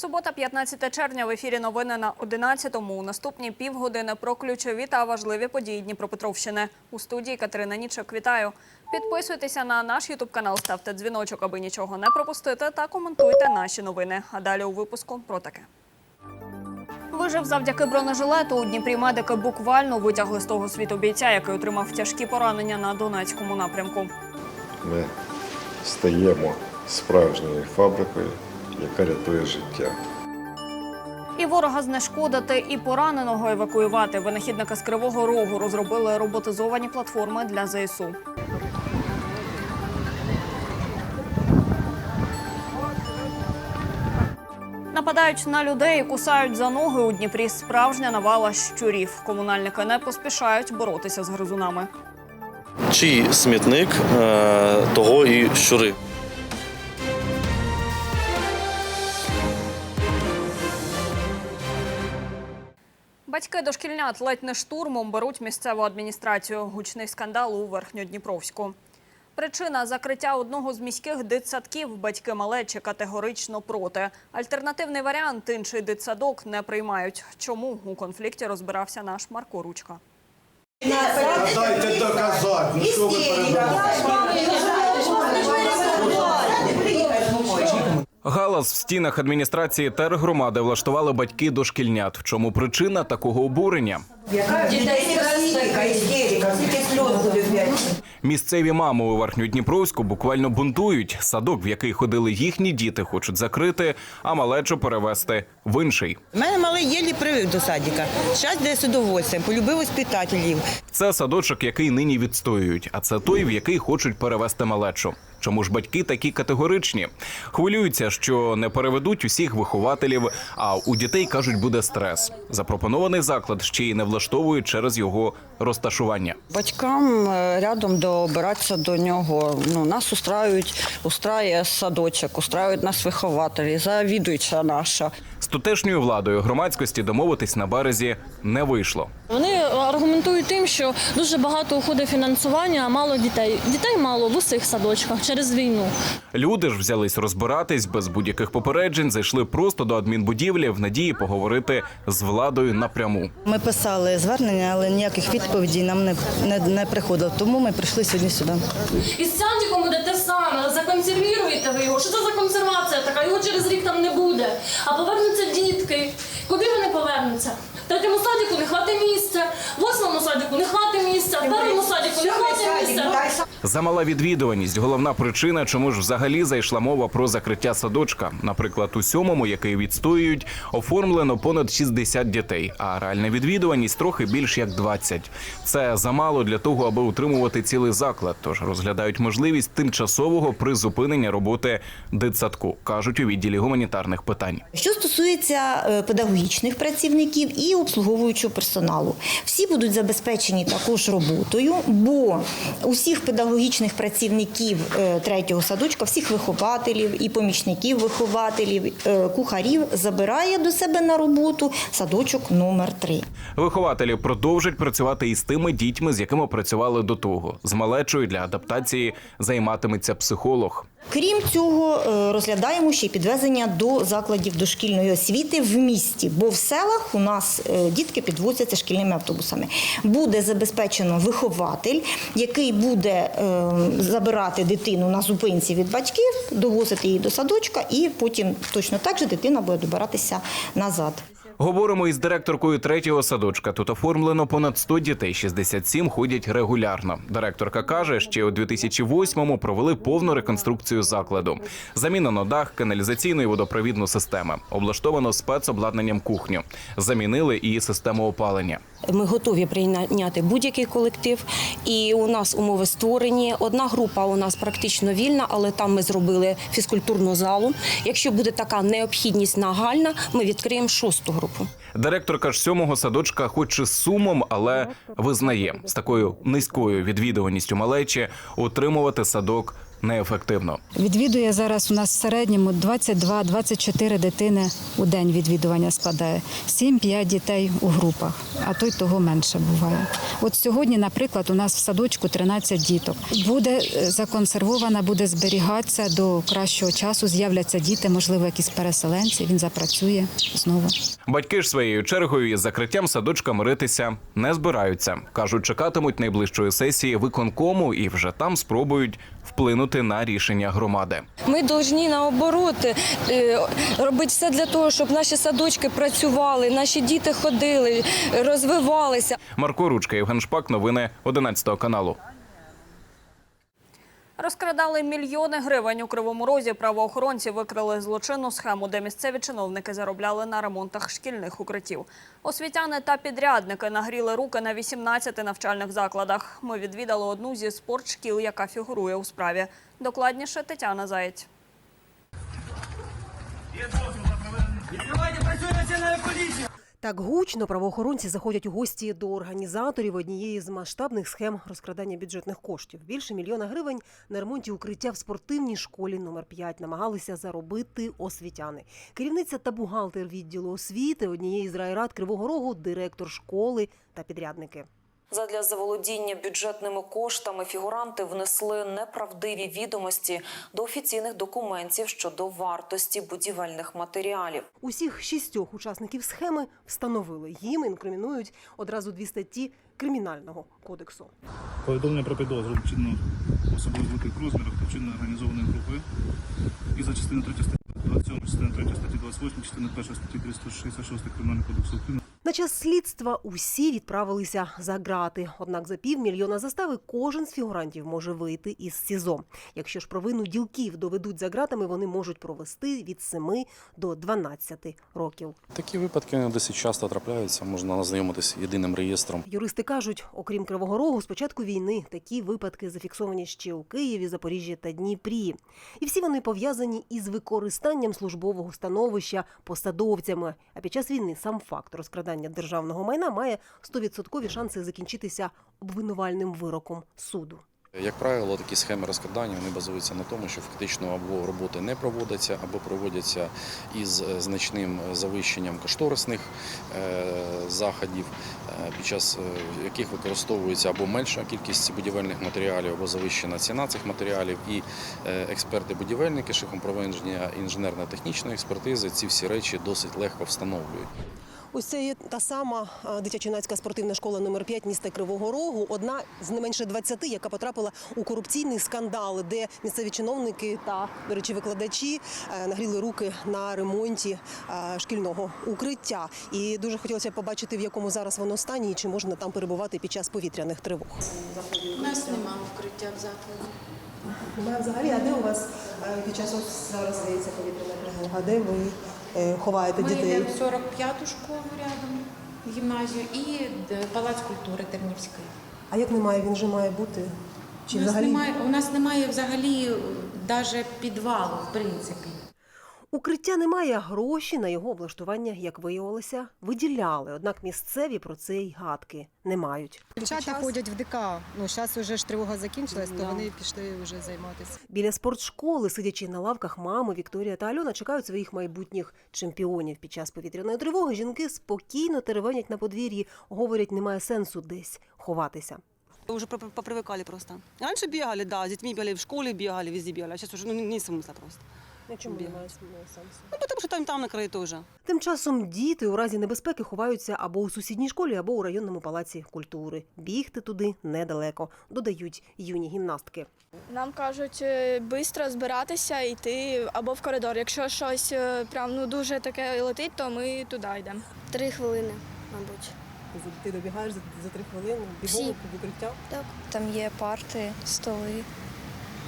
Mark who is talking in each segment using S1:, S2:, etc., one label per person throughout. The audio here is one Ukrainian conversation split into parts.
S1: Субота, 15 червня. В ефірі новини на 11-му. У наступні півгодини про ключові та важливі події Дніпропетровщини. У студії Катерина Нічок. Вітаю. Підписуйтеся на наш ютуб канал, ставте дзвіночок, аби нічого не пропустити, та коментуйте наші новини. А далі у випуску про таке. Вижив завдяки бронежилету. У Дніпрі медики буквально витягли з того світу бійця, який отримав тяжкі поранення на Донецькому напрямку.
S2: Ми стаємо справжньою фабрикою, яка рятує життя.
S1: І ворога знешкодити, і пораненого евакуювати. Винахідники з Кривого Рогу розробили роботизовані платформи для ЗСУ. Нападають на людей, і кусають за ноги у Дніпрі. Справжня навала щурів. Комунальники не поспішають боротися з гризунами.
S3: Чий смітник, е, того і щури.
S1: Батьки дошкільнят ледь не штурмом беруть місцеву адміністрацію. Гучний скандал у Верхньодніпровську. Причина закриття одного з міських дитсадків батьки малечі категорично проти. Альтернативний варіант інший дитсадок не приймають. Чому у конфлікті розбирався наш Марко Ручка?
S4: Дайте доказати, ну що ви перебуваєте?
S5: Галас в стінах адміністрації тергромади влаштували батьки дошкільнят. В чому причина такого обурення? Місцеві мами у Верхньодніпровську буквально бунтують. Садок, в який ходили їхні діти, хочуть закрити, а малечу перевести в інший.
S6: У мене малий єлі привик до садика. Зараз де з удовольствием, полюбив воспитателів.
S5: Це садочок, який нині відстоюють, а це той, в який хочуть перевести малечу. Чому ж батьки такі категоричні? Хвилюються, що не переведуть усіх вихователів, а у дітей кажуть, буде стрес. Запропонований заклад ще й не влаштовують через його розташування.
S6: Батькам е, рядом добиратися до нього. Ну, нас устраюють, устраює садочок, устраюють нас вихователі, завідуюча наша.
S5: Тутешньою владою громадськості домовитись на березі не вийшло.
S7: Вони аргументують тим, що дуже багато уходить фінансування, а мало дітей. Дітей мало в усіх садочках через війну.
S5: Люди ж взялись розбиратись без будь-яких попереджень, зайшли просто до адмінбудівлі в надії поговорити з владою напряму.
S8: Ми писали звернення, але ніяких відповідей нам не, не, не приходило. Тому ми прийшли сьогодні сюди.
S7: І з садиком буде те саме. Законсервіруєте ви його. Що це за консервація така? Його через рік там не буде. А повернуться дітки. Куди вони повернуться? Третьому садику не хватить місця, восьмому садику не хватить місця, в першому садику не хватить місця.
S5: Замала відвідуваність головна причина, чому ж взагалі зайшла мова про закриття садочка. Наприклад, у сьомому, який відстоюють, оформлено понад 60 дітей, а реальна відвідуваність трохи більш як 20. Це замало для того, аби утримувати цілий заклад. Тож розглядають можливість тимчасового призупинення роботи дитсадку, кажуть у відділі гуманітарних питань.
S8: Що стосується е, педагогічних працівників і обслуговуючого персоналу, всі будуть забезпечені також роботою, бо усіх педагогічних працівників е, третього садочка, всіх вихователів і помічників вихователів, е, кухарів забирає до себе на роботу садочок номер 3
S5: Вихователі продовжать працювати із тими дітьми, з якими працювали до того. З малечою для адаптації займатиметься психолог.
S8: Крім цього, е, розглядаємо ще й підвезення до закладів дошкільної освіти в місті, бо в селах у нас дітки підвозяться шкільними автобусами. Буде забезпечено вихователь, який буде е, забирати дитину на зупинці від батьків, довозити її до садочка, і потім точно так же дитина буде добиратися назад.
S5: Говоримо із директоркою третього садочка. Тут оформлено понад 100 дітей, 67 ходять регулярно. Директорка каже, ще у 2008-му провели повну реконструкцію закладу. Замінено дах, каналізаційну і водопровідну системи. Облаштовано спецобладнанням кухню. Замінили і систему опалення.
S9: Ми готові прийняти будь-який колектив, і у нас умови створені. Одна група у нас практично вільна, але там ми зробили фізкультурну залу. Якщо буде така необхідність нагальна, ми відкриємо шосту групу.
S5: Директорка ж сьомого садочка, хоч і з сумом, але визнає з такою низькою відвідуваністю малечі, утримувати садок неефективно.
S10: Відвідує зараз у нас в середньому 22-24 дитини у день відвідування складає. 7-5 дітей у групах, а то й того менше буває. От сьогодні, наприклад, у нас в садочку 13 діток. Буде е, законсервована, буде зберігатися до кращого часу. З'являться діти, можливо, якісь переселенці. Він запрацює знову.
S5: Батьки ж своєю чергою із закриттям садочка миритися не збираються. кажуть, чекатимуть найближчої сесії виконкому і вже там спробують вплинути на рішення громади.
S9: Ми повинні наоборот е, робити все для того, щоб наші садочки працювали, наші діти ходили, розвивалися.
S5: Марко Ручка, Євген Шпак, новини 11 каналу.
S1: Розкрадали мільйони гривень у Кривому Розі. Правоохоронці викрили злочинну схему, де місцеві чиновники заробляли на ремонтах шкільних укриттів. Освітяни та підрядники нагріли руки на 18 навчальних закладах. Ми відвідали одну зі спортшкіл, яка фігурує у справі. Докладніше Тетяна Заєць.
S11: Так гучно правоохоронці заходять у гості до організаторів однієї з масштабних схем розкрадання бюджетних коштів. Більше мільйона гривень на ремонті укриття в спортивній школі номер 5 намагалися заробити освітяни. Керівниця та бухгалтер відділу освіти однієї з райрад Кривого Рогу, директор школи та підрядники.
S12: Задля заволодіння бюджетними коштами фігуранти внесли неправдиві відомості до офіційних документів щодо вартості будівельних матеріалів.
S11: Усіх шістьох учасників схеми встановили. Їм інкримінують одразу дві статті кримінального кодексу.
S13: Повідомлення про підозру вчинено особою великих розмірах та вчинено організованої групи. І за частиною 3 статті 27, частиною 3 статті 28, частиною 1 статті 366 Кримінального кодексу України
S11: На час слідства усі відправилися за грати. Однак за півмільйона застави кожен з фігурантів може вийти із СІЗО. Якщо ж провину ділків доведуть за ґратами, вони можуть провести від 7 до 12 років.
S3: Такі випадки досить часто трапляються. Можна ознайомитися єдиним реєстром.
S11: Юристи кажуть, окрім Кривого Рогу, з початку війни такі випадки зафіксовані ще у Києві, Запоріжжі та Дніпрі. І всі вони пов'язані із використанням службового становища посадовцями. А під час війни сам факт розкрадання державного майна має 100% шанси закінчитися обвинувальним вироком суду.
S3: Як правило, такі схеми розкрадання вони базуються на тому, що фактично або роботи не проводяться, або проводяться із е, значним завищенням кошторисних е, заходів, е, під час е, яких використовується або менша кількість будівельних матеріалів, або завищена ціна цих матеріалів. І е, експерти-будівельники шляхом проведення інженерно-технічної експертизи ці всі речі досить легко встановлюють.
S11: Ось це є та сама е, дитячо-юнацька спортивна школа номер 5 міста Кривого Рогу. Одна з не менше 20, яка потрапила у корупційний скандал, де місцеві чиновники та, до речі, викладачі е, нагріли руки на ремонті е, шкільного укриття. І дуже хотілося побачити, в якому зараз воно стані і чи можна там перебувати під час повітряних тривог.
S14: У нас немає укриття в закладі.
S11: Взагалі, а де у вас під час зараз здається повітряна тривога? Де ви ховаєте
S14: Ми йдемо в 45-ту школу рядом, гімназію і палац культури Тернівський.
S11: А як немає, він же має бути? Чи
S14: у, нас
S11: взагалі?
S14: немає, у нас немає взагалі навіть підвалу, в принципі.
S11: Укриття немає, а гроші на його облаштування, як виявилося, виділяли. Однак місцеві про це й гадки не мають.
S15: Дівчата ходять в ДК. Ну, зараз вже ж тривога закінчилась, то вони пішли вже займатися.
S11: Біля спортшколи, сидячи на лавках, мами Вікторія та Альона чекають своїх майбутніх чемпіонів. Під час повітряної тривоги жінки спокійно теревенять на подвір'ї, говорять, немає сенсу десь ховатися.
S16: Уже попри- попривыкали просто. Раньше бегали, да, с детьми бегали, в школе бегали, везде бегали, а сейчас уже ну, не смысла просто.
S11: Чому немає сенсу?
S16: Ну, потому что там, там на краю тоже.
S11: Тим часом діти у разі небезпеки ховаються або у сусідній школі, або у районному палаці культури. Бігти туди недалеко, додають юні гімнастки.
S17: Нам кажуть швидко збиратися йти або в коридор. Якщо щось е, прям ну дуже таке летить, то ми туди йдемо. Три хвилини, мабуть.
S11: Ти добігаєш за, за три хвилини, бігом в укриття.
S17: Так. Там є парти, столи,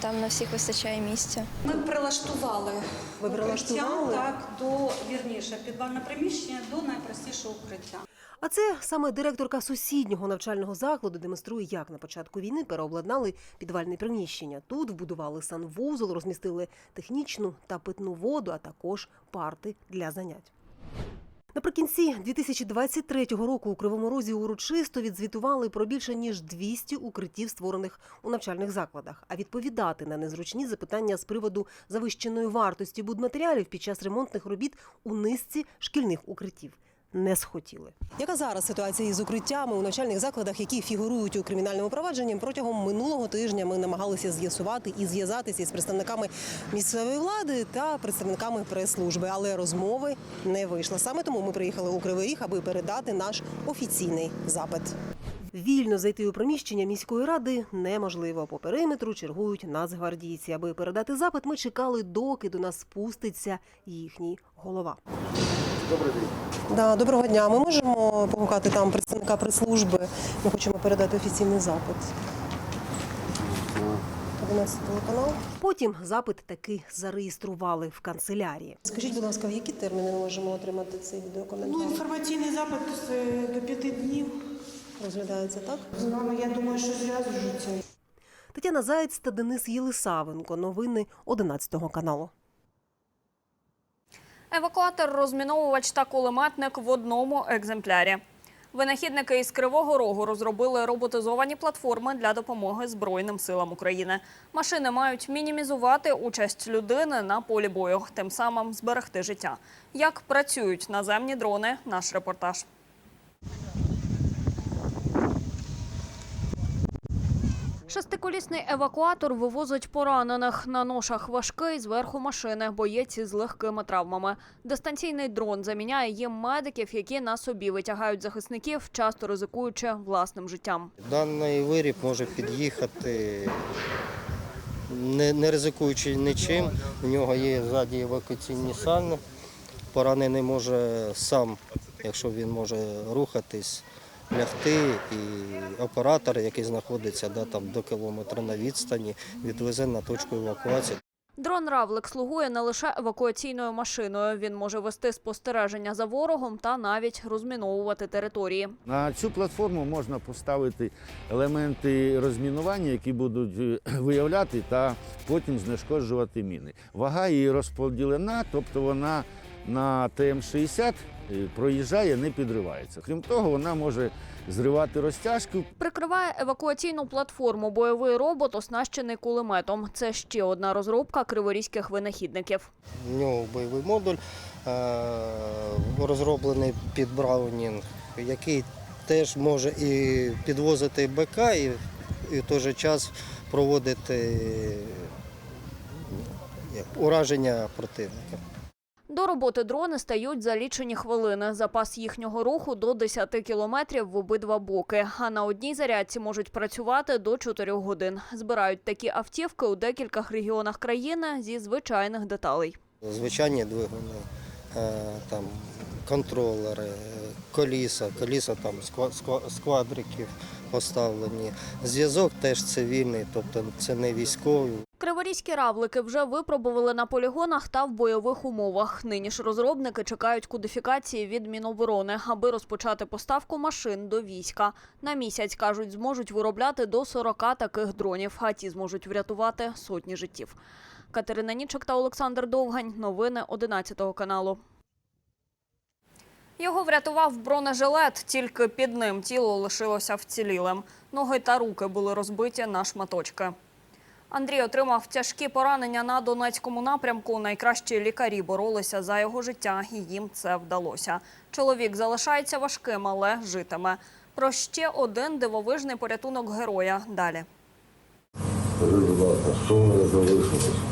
S17: там на всіх вистачає місця.
S18: Ми прилаштували
S11: Ви прилаштували?
S18: так до вірніше підвальне приміщення до найпростішого укриття.
S11: А це саме директорка сусіднього навчального закладу демонструє, як на початку війни переобладнали підвальне приміщення. Тут вбудували санвузол, розмістили технічну та питну воду, а також парти для занять. Наприкінці 2023 року у Кривому Розі урочисто відзвітували про більше ніж 200 укриттів, створених у навчальних закладах. А відповідати на незручні запитання з приводу завищеної вартості будматеріалів під час ремонтних робіт у низці шкільних укриттів не схотіли. Яка зараз ситуація із укриттями у навчальних закладах, які фігурують у кримінальному провадженні? Протягом минулого тижня ми намагалися з'ясувати і зв'язатися із представниками місцевої влади та представниками прес-служби, але розмови не вийшло. Саме тому ми приїхали у Кривий Ріг, аби передати наш офіційний запит. Вільно зайти у приміщення міської ради неможливо. По периметру чергують нацгвардійці. Аби передати запит, ми чекали, доки до нас спуститься їхній голова.
S2: Добрий день.
S11: Да, доброго дня. Ми можемо погукати там представника прес-служби. Ми хочемо передати офіційний запит. 11 телеканал. Потім запит таки зареєстрували в канцелярії. Скажіть, будь ласка, в які терміни ми можемо отримати цей відеокоментар?
S19: Ну, інформаційний запит е, до п'яти днів.
S11: Розглядається так?
S19: З нами, я думаю, що зв'язуються.
S11: Тетяна Заєць та Денис Єлисавенко. Новини 11 каналу.
S1: Евакуатор, розміновувач та кулеметник в одному екземплярі. Винахідники із Кривого Рогу розробили роботизовані платформи для допомоги Збройним силам України. Машини мають мінімізувати участь людини на полі бою, тим самим зберегти життя. Як працюють наземні дрони? Наш репортаж. Шестиколісний евакуатор вивозить поранених. На ношах важкий зверху машини, боєць із легкими травмами. Дистанційний дрон заміняє їм медиків, які на собі витягають захисників, часто ризикуючи власним життям.
S20: Даний виріб може під'їхати, не, не ризикуючи нічим. У нього є ззаді евакуаційні сальні. Поранений може сам, якщо він може рухатись, лягти, і оператор, який знаходиться да, там, до кілометра на відстані, відвезе на точку евакуації.
S1: Дрон Равлик слугує не лише евакуаційною машиною. Він може вести спостереження за ворогом та навіть розміновувати території.
S21: На цю платформу можна поставити елементи розмінування, які будуть е, виявляти та потім знешкоджувати міни. Вага її розподілена, тобто вона на ТМ-60 е, проїжджає, не підривається. Крім того, вона може зривати розтяжку,
S1: Прикриває евакуаційну платформу бойовий робот, оснащений кулеметом. Це ще одна розробка криворізьких винахідників.
S20: У нього бойовий модуль е, розроблений під Браунінг, який теж може і підвозити БК, і, і в той же час проводити ураження противника.
S1: До роботи дрони стають за лічені хвилини. Запас їхнього руху до 10 кілометрів в обидва боки. А на одній зарядці можуть працювати до 4 годин. Збирають такі автівки у декількох регіонах країни зі звичайних деталей.
S20: Звичайні двигуни, е, там, контролери, коліса, коліса там сква- сква- з квадриків поставлені. Зв'язок теж цивільний, тобто це не військовий.
S1: Криворізькі равлики вже випробували на полігонах та в бойових умовах. Нині ж розробники чекають кодифікації від Міноборони, аби розпочати поставку машин до війська. На місяць, кажуть, зможуть виробляти до 40 таких дронів, а ті зможуть врятувати сотні життів. Катерина Нічок та Олександр Довгань. Новини 11 каналу. Його врятував бронежилет, тільки під ним тіло лишилося вцілілим. Ноги та руки були розбиті на шматочки. Андрій отримав тяжкі поранення на Донецькому напрямку. Найкращі лікарі боролися за його життя, і їм це вдалося. Чоловік залишається важким, але житиме. Про ще один дивовижний порятунок героя далі.
S2: Скажи, будь ласка, що залишилось?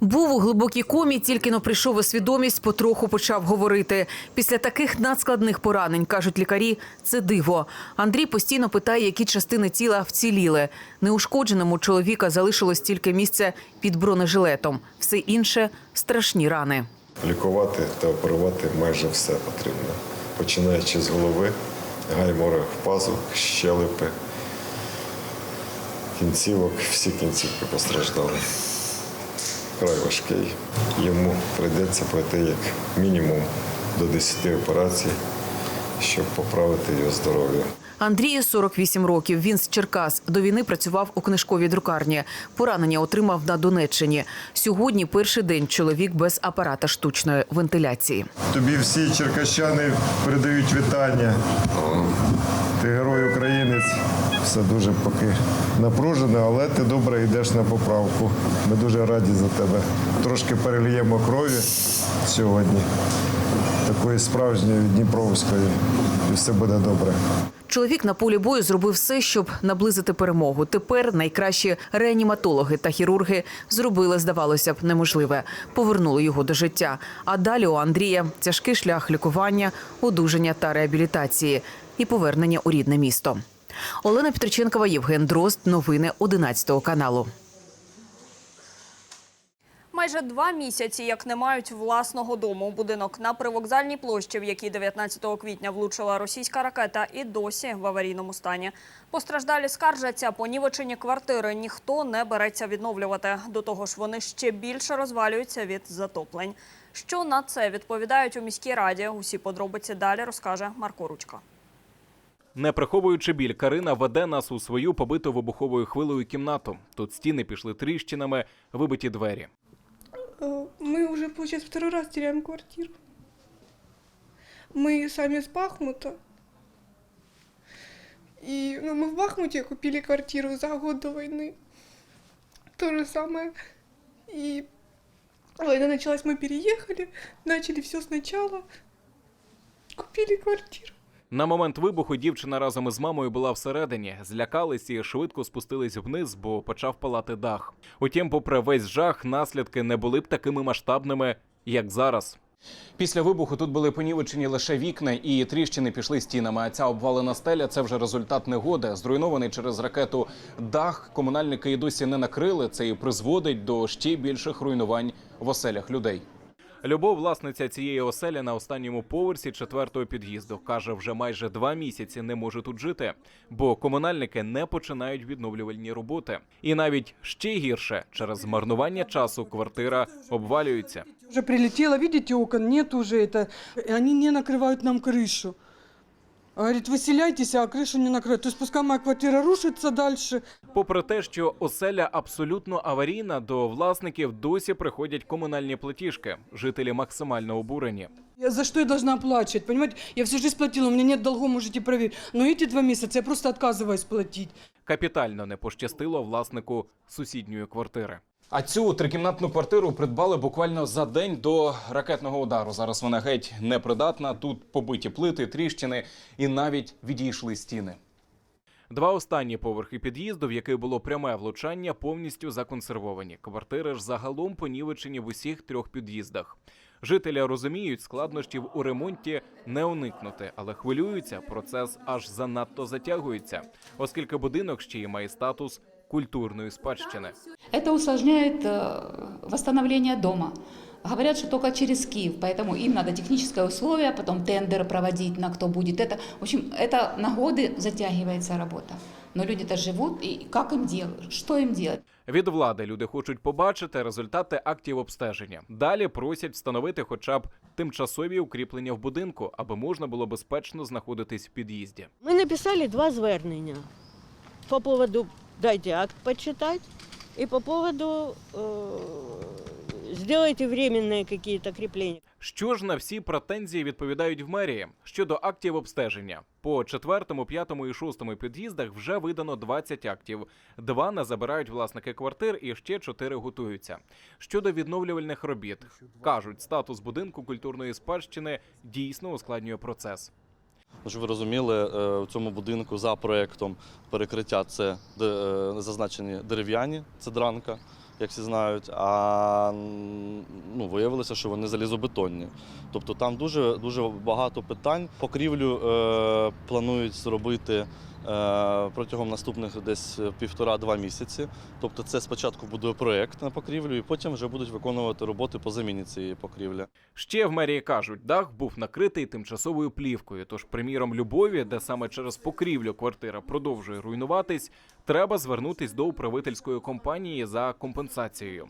S22: Був у глибокій комі, тільки но прийшов у свідомість, потроху почав говорити. Після таких надскладних поранень, кажуть лікарі, це диво. Андрій постійно питає, які частини тіла вціліли. Неушкодженому чоловіка залишилось тільки місце під бронежилетом. Все інше страшні рани.
S2: Лікувати та оперувати майже все потрібно. Починаючи з голови, гаймори в пазух, щелепи, кінцівок, всі кінцівки постраждали. Край важкий. Йому прийдеться пройти як мінімум до 10 операцій, щоб поправити його здоров'я.
S22: Андрію 48 років. Він з Черкас. До війни працював у книжковій друкарні. Поранення отримав на Донеччині. Сьогодні перший день чоловік без апарата штучної вентиляції.
S2: Тобі всі черкащани передають вітання. Ти герой українець. Все дуже поки напружено, але ти добре йдеш на поправку. Ми дуже раді за тебе. Трошки переліємо крові сьогодні, такої справжньої Дніпровської, і все буде добре.
S22: Чоловік на полі бою зробив все, щоб наблизити перемогу. Тепер найкращі реаніматологи та хірурги зробили, здавалося б, неможливе. Повернули його до життя. А далі у Андрія тяжкий шлях лікування, одужання та реабілітації і повернення у рідне місто. Олена Петриченкова, Євген Дрозд. Новини 11 каналу.
S1: Майже два місяці, як не мають власного дому. Будинок на привокзальній площі, в який 19 квітня влучила російська ракета, і досі в аварійному стані. Постраждалі скаржаться, понівечені квартири ніхто не береться відновлювати. До того ж, вони ще більше розвалюються від затоплень. Що на це відповідають у міській раді? Усі подробиці далі розкаже Марко Ручка.
S5: Не приховуючи біль, Карина веде нас у свою побиту вибуховою хвилею кімнату. Тут стіни пішли тріщинами, вибиті двері.
S19: Э, Мы уже, получается, второй раз теряем квартиру. Мы сами с Бахмута. И ну, мы в Бахмуте купили квартиру за год до войны. То же самое. И война началась, мы переехали, начали все сначала. Купили квартиру.
S5: На момент вибуху дівчина разом із мамою була всередині. Злякались і швидко спустились вниз, бо почав палати дах. Утім, попри весь жах, наслідки не були б такими масштабними, як зараз. Після вибуху тут були понівечені лише вікна і тріщини пішли стінами. А ця обвалена стеля це вже результат негоди. Зруйнований через ракету дах. Комунальники і досі не накрили. Це і призводить до ще більших руйнувань в оселях людей. Любов, власниця цієї оселі на останньому поверсі четвертого під'їзду, каже, вже майже два місяці не може тут жити, бо комунальники не починають відновлювальні роботи. І навіть ще гірше через змарнування часу квартира обвалюється.
S23: Уже прилетело, видите, окон нет уже это. И они не накрывают нам крышу. Говорит, выселяйтесь, а крышу не накрывают. То есть пускай моя квартира рушится дальше.
S5: Попри те, що оселя абсолютно аварійна, до власників досі приходять комунальні платіжки. Жителі максимально обурені.
S23: Я за что я должна оплачивать, понимаете? Я всю жизнь платила, у меня нет долгов, можете проверить. Но эти два месяца я просто отказываюсь платить.
S5: Капітально не пощастило власнику сусідньої квартири. А цю трикімнатну квартиру придбали буквально за день до ракетного удару. Зараз вона геть непридатна. Тут побиті плити, тріщини і навіть відійшли стіни. Два останні поверхи під'їзду, в який було пряме влучання, повністю законсервовані. Квартири ж загалом понівечені в усіх трьох під'їздах. Жителі розуміють, складнощів у ремонті не уникнути, але хвилюються. Процес аж занадто затягується, оскільки будинок ще й має статус культурної спадщини.
S24: Это усложняет э, восстановление дома. Говорят, что только через Киев, поэтому им надо техническое условие, потом тендер проводить на кто будет. Это, в общем, это на годы затягивается работа. Но люди-то живут, и как им делать, что им делать?
S5: Від влади люди хочуть побачити результати актів обстеження. Далі просять встановити хоча б тимчасові укріплення в будинку, аби можна було безпечно знаходитись в під'їзді.
S25: Ми написали два звернення по поводу дайте акт почитать и по поводу э, сделайте временные какие-то крепления.
S5: Що ж на всі претензії відповідають в мерії щодо актів обстеження? По четвертому, п'ятому і шостому під'їздах вже видано 20 актів. Два не забирають власники квартир, і ще чотири готуються. Щодо відновлювальних робіт, кажуть, статус будинку культурної спадщини дійсно ускладнює процес.
S26: Щоб ви розуміли, е, в цьому будинку за проєктом перекриття це е, зазначені дерев'яні, це дранка, як всі знають. А ну, виявилося, що вони залізобетонні. Тобто там дуже, дуже багато питань. Покрівлю е, планують зробити протягом наступних десь півтора-два місяці. Тобто, це спочатку буде проєкт на покрівлю, і потім вже будуть виконувати роботи по заміні цієї покрівлі.
S5: Ще в мерії кажуть, дах був накритий тимчасовою плівкою. Тож, приміром, любові, де саме через покрівлю квартира продовжує руйнуватись, треба звернутись до управительської компанії за компенсацією.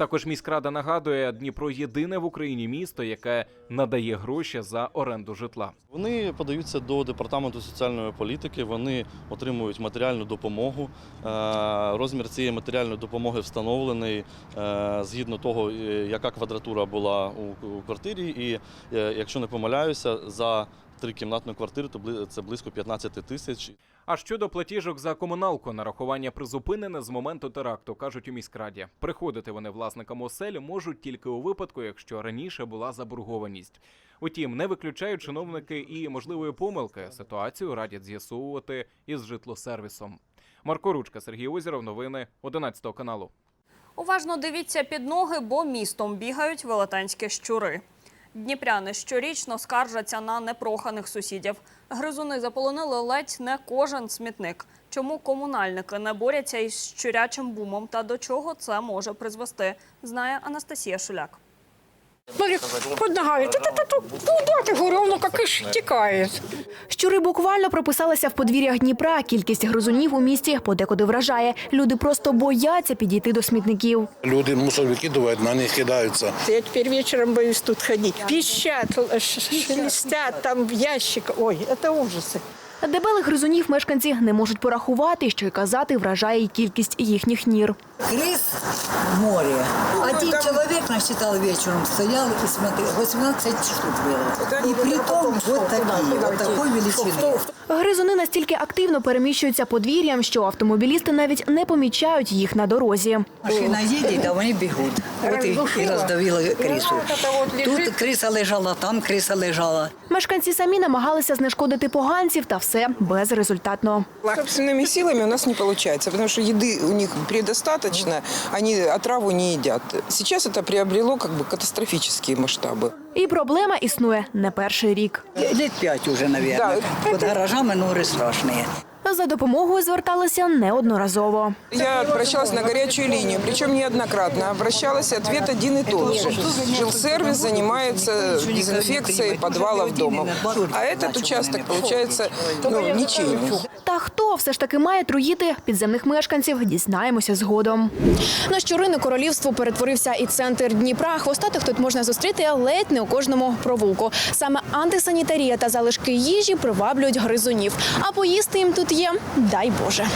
S5: Також міськрада нагадує, Дніпро єдине в Україні місто, яке надає гроші за оренду житла.
S26: Вони подаються до департаменту соціальної політики. Вони отримують матеріальну допомогу. Е, Розмір цієї матеріальної допомоги встановлений е, згідно того, е, яка квадратура була у квартирі. І якщо не помиляюся, за трикімнатну квартиру то це близько 15 тисяч.
S5: А щодо платіжок за комуналку, нарахування призупинене з моменту теракту, кажуть у міськраді. Приходити вони власникам осель можуть тільки у випадку, якщо раніше була заборгованість. Утім, не виключають чиновники і можливої помилки. Ситуацію радять з'ясовувати із житлосервісом. Марко Ручка, Сергій Озіров, новини 11 каналу.
S1: Уважно дивіться під ноги, бо містом бігають велетенські щури. Дніпряни щорічно скаржаться на непроханих сусідів. Гризуни заполонили ледь не кожен смітник. Чому комунальники не борються із щурячим бумом та до чого це може призвести, знає Анастасія Шуляк.
S27: Смотри, под ногами. Ту-ту-ту-ту. Куда ты, говорю, воно как иш тікає.
S28: Щури буквально прописалися в подвір'ях Дніпра. Кількість гризунів у місті подекуди вражає. Люди просто бояться підійти до смітників.
S29: Люди мусор викидывают, на них кидаются.
S27: Я теперь вечером боюсь тут ходить. Пищат, ш- ш- шелестят, там в ящик. Ой, это ужасы.
S28: Дебелих гризунів мешканці не можуть порахувати, що й казати вражає й кількість їхніх нір.
S30: Крыс в море. Один человек насчитал вечером, стоял и смотрел. 18 штук было. И при том вот такие, вот такой величины.
S28: Гризуни настільки активно переміщуються подвір'ям, що автомобілісти навіть не помічають їх на дорозі.
S30: Машина едет, а они бегут. Вот и, и раздавила крысу. Тут крыса лежала, там крыса лежала.
S28: Мешканці самі намагалися знешкодити поганців, та все безрезультатно.
S31: Собственными силами у нас не получается, потому что еды у них предостаточно, они отраву не едят. Сейчас это приобрело как бы катастрофические масштабы.
S28: І проблема існує не перший рік.
S30: Лет пять уже, наверное. Под гаражами норы страшные.
S28: За допомогою зверталися неодноразово.
S31: Я обращалась на горячую линию, причем неоднократно. Обращалась, ответ один и тот же. Жилсервис занимается дезинфекцией подвалов дома. А этот участок, получается, ну, ничейный.
S28: Та хто все ж таки має труїти підземних мешканців, дізнаємося згодом.
S32: На щурине королівство перетворився і центр Дніпра. Хвостатих тут можна зустріти ледь не у кожному провулку. Саме антисанітарія та залишки їжі приваблюють гризунів. А поїсти їм тут є, дай Боже.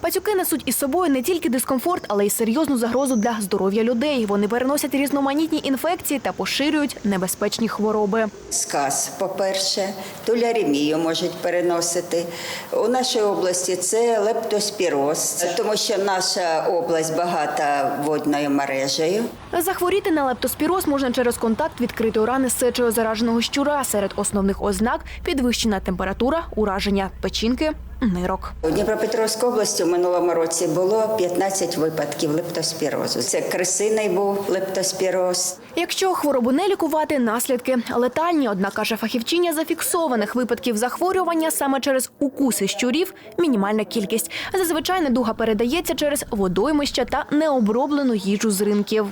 S28: Пацюки несуть із собою не тільки дискомфорт, але й серйозну загрозу для здоров'я людей. Вони переносять різноманітні інфекції та поширюють небезпечні хвороби.
S33: Сказ, по-перше, туляремію можуть переносити. У нашій області це лептоспіроз, тому що наша область багата водною мережею.
S28: Захворіти на лептоспіроз можна через контакт відкритої рани з сечею зараженого щура. Серед основних ознак підвищена температура, ураження печінки, нирок.
S33: У Дніпропетровській області в минулому році було 15 випадків лептоспірозу. Це крисиний був лептоспіроз.
S28: Якщо хворобу не лікувати, наслідки летальні. Однак каже фахівчиня, зафіксованих випадків захворювання саме через укуси щурів мінімальна кількість. Зазвичай недуга передається через водоймища та необроблену їжу з ринків.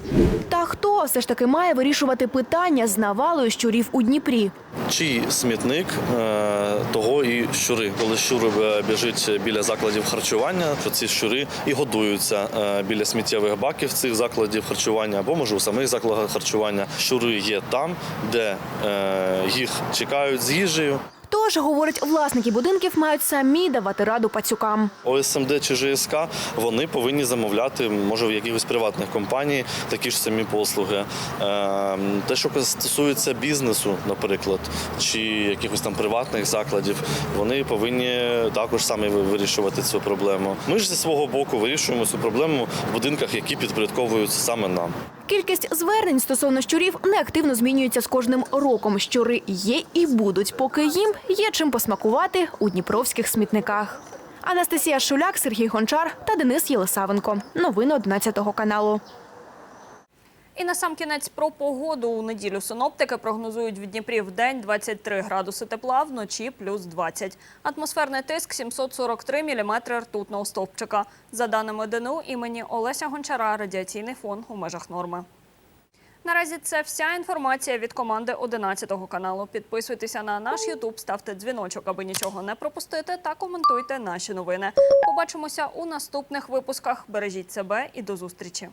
S28: Та хто все ж таки має вирішувати питання з навалою щурів у Дніпрі?
S26: Чий смітник е, того і щури. Коли щур е, біжить біля закладів харчування, ці щури і годуються е, біля сміттєвих баків цих закладів харчування або може у самих закладах харчування. Щури є там, де е, їх чекають з їжею.
S28: Тож, говорить, власники будинків мають самі давати раду пацюкам.
S26: ОСМД чи ЖСК вони повинні замовляти, може, в якихось приватних компаній такі ж самі послуги. Е, Те, що стосується бізнесу, наприклад, чи якихось там приватних закладів, вони повинні також самі вирішувати цю проблему. Ми ж зі свого боку вирішуємо цю проблему в будинках, які підпорядковуються саме нам.
S28: Кількість звернень стосовно щурів неактивно змінюється з кожним роком. Щури є і будуть, поки їм є чим посмакувати у дніпровських смітниках. Анастасія Шуляк, Сергій Гончар та Денис Єлисавенко. Новини 11 каналу.
S1: І на сам кінець про погоду у неділю синоптики прогнозують в Дніпрі в день 23 градуси тепла, вночі плюс 20. Атмосферний тиск 743 міліметри ртутного стовпчика. За даними ДНУ імені Олеся Гончара, радіаційний фон у межах норми. Наразі це вся інформація від команди 11 каналу. Підписуйтеся на наш Ютуб, ставте дзвіночок, аби нічого не пропустити, та коментуйте наші новини. Побачимося у наступних випусках. Бережіть себе і до зустрічі.